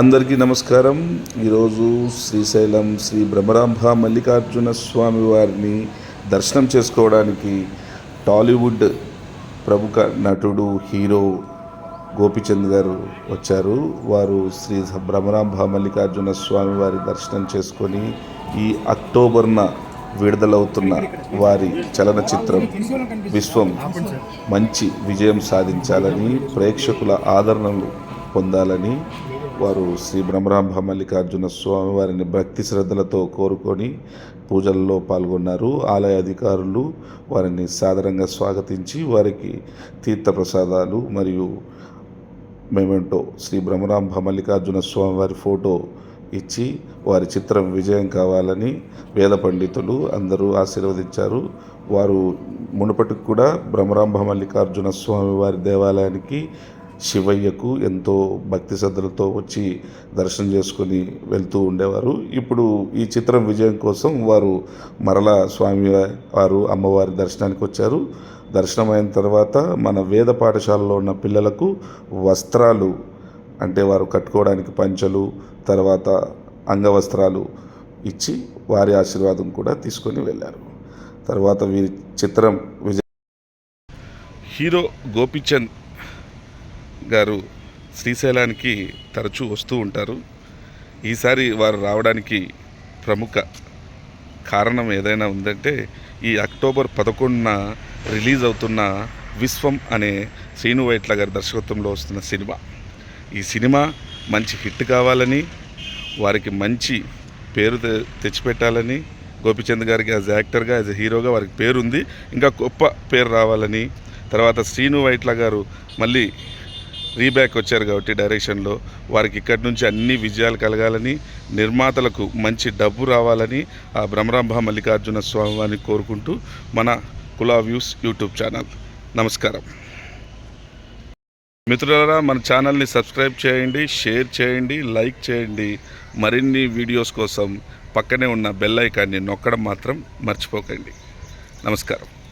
అందరికీ నమస్కారం. ఈరోజు శ్రీశైలం శ్రీ బ్రహ్మరాంభ మల్లికార్జున స్వామి వారిని దర్శనం చేసుకోవడానికి టాలీవుడ్ ప్రముఖ నటుడు హీరో గోపిచంద్ గారు వచ్చారు. వారు శ్రీ బ్రహ్మరాంభ మల్లికార్జున స్వామి వారి దర్శనం చేసుకొని ఈ అక్టోబర్న విడుదలవుతున్న వారి చలనచిత్రం విశ్వం మంచి విజయం సాధించాలని ప్రేక్షకుల ఆదరణలు పొందాలని వారు శ్రీ బ్రహ్మరాంభ మల్లికార్జున స్వామి వారిని భక్తి శ్రద్ధలతో కోరుకొని పూజల్లో పాల్గొన్నారు. ఆలయ అధికారులు వారిని సాదరంగా స్వాగతించి వారికి తీర్థప్రసాదాలు మరియు మెమెంటో శ్రీ బ్రహ్మరాంభ మల్లికార్జున స్వామి వారి ఫోటో ఇచ్చి వారి చిత్రం విజయం కావాలని వేద పండితులు అందరూ ఆశీర్వదించారు. వారు మునుపటికి కూడా బ్రహ్మరాంభ మల్లికార్జున స్వామి వారి దేవాలయానికి శివయ్యకు ఎంతో భక్తి శ్రద్ధలతో వచ్చి దర్శనం చేసుకొని వెళ్తూ ఉండేవారు. ఇప్పుడు ఈ చిత్రం విజయం కోసం వారు మరలా స్వామి వారు అమ్మవారి దర్శనానికి వచ్చారు. దర్శనం అయిన తర్వాత మన వేద పాఠశాలలో ఉన్న పిల్లలకు వస్త్రాలు అంటే వారు కట్టుకోవడానికి పంచలు తర్వాత అంగవస్త్రాలు ఇచ్చి వారి ఆశీర్వాదం కూడా తీసుకొని వెళ్ళారు. తర్వాత వీరి చిత్రం విజయ హీరో గోపిచంద్ గారు శ్రీశైలానికి తరచూ వస్తూ ఉంటారు. ఈసారి వారు రావడానికి ప్రముఖ కారణం ఏదైనా ఉందంటే ఈ అక్టోబర్ పదకొండున రిలీజ్ అవుతున్న విశ్వం అనే శ్రీను వైట్ల గారి దర్శకత్వంలో వస్తున్న సినిమా. ఈ సినిమా మంచి హిట్ కావాలని వారికి మంచి పేరు తె- తెచ్చిపెట్టాలని గోపిచంద్ గారికి యాజ్ యాక్టర్గా యాజ్ హీరోగా వారికి పేరు ఉంది ఇంకా గొప్ప పేరు రావాలని తర్వాత శ్రీను వైట్ల గారు మళ్ళీ రీబ్యాక్ వచ్చారు కాబట్టి డైరెక్షన్లో. వారికి ఇక్కడి నుంచి అన్ని విజయాలు కలగాలని నిర్మాతలకు మంచి డబ్బు రావాలని ఆ బ్రహ్మరాంభ మల్లికార్జున స్వామి వారిని కోరుకుంటూ మన కులా వ్యూస్ యూట్యూబ్ ఛానల్. నమస్కారం. మిత్రులారా మన ఛానల్ని సబ్స్క్రైబ్ చేయండి షేర్ చేయండి లైక్ చేయండి. మరిన్ని వీడియోస్ కోసం పక్కనే ఉన్న బెల్ ఐకాన్ని నొక్కడం మాత్రం మర్చిపోకండి. నమస్కారం.